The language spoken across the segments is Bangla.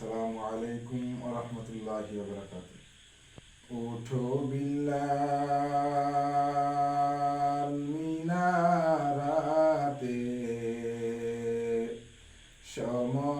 আসসালামু আলাইকুম ওরহমতুল্লাহি ওবরাকাত উঠো বিল্লাল মিনারাতে সময়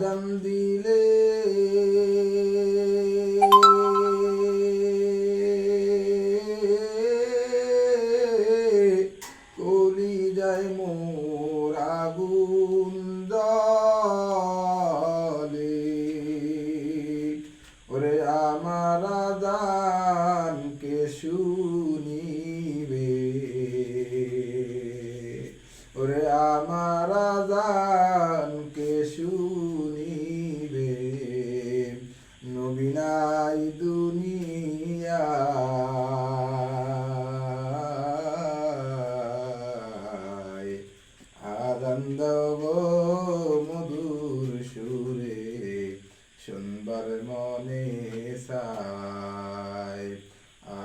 আদম দিলে সায়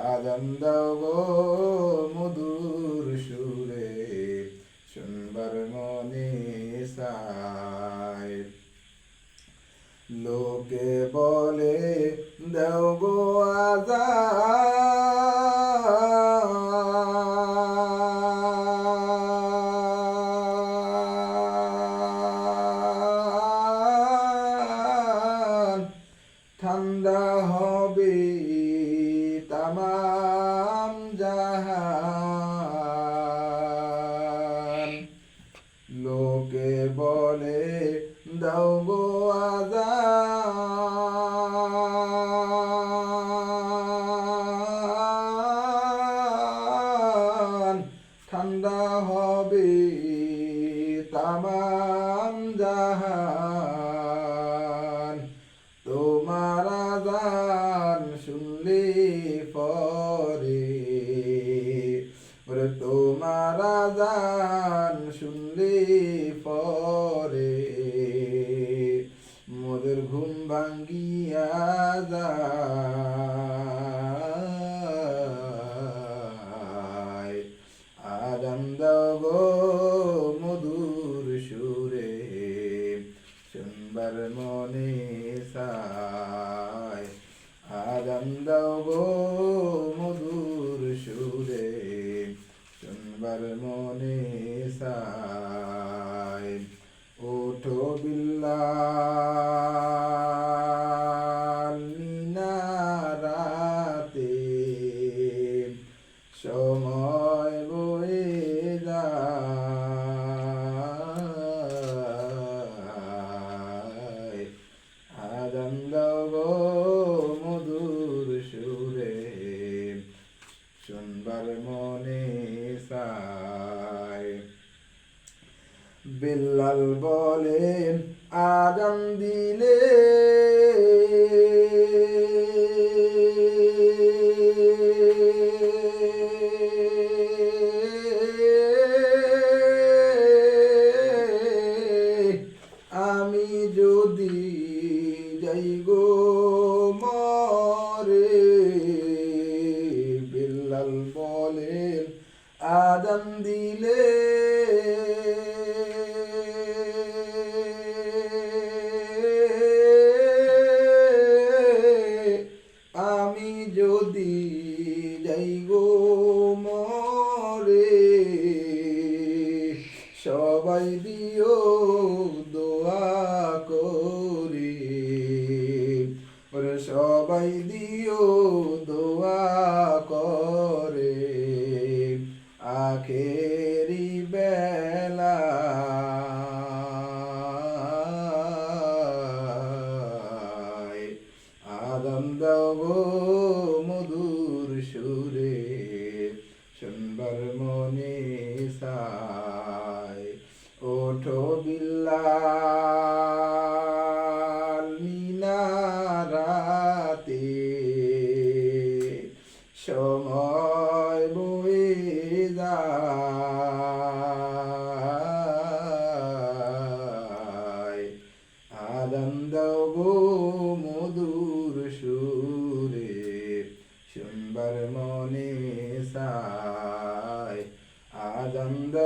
আনন্দ গো মধুর সুরে সুন্দর মনে সাই লোকে বলে দেও গো আজান শুনলে পরে। ওরে তোমার আজান শুনলে পরে। মোদের ঘুম ভাঙ্গিয়া যায়। আনন্দ গো মধুর সুরে। সুন্দর মনে সায় আনন্দ গো মধুর সুরে শুনবার মনে সায়। ওঠো বিল্লাল রাতে সময় বিল্লাল বলেন আদম দিলে। আমি যদি যাই গো সবাই দিও দোয়া করি। ওরে সবাই দিও দোয়া মিনারাতে সময় বয়ে যায়। আনন্দ গো মধুর সুরে সুন্দর মনে সায়। আনন্দ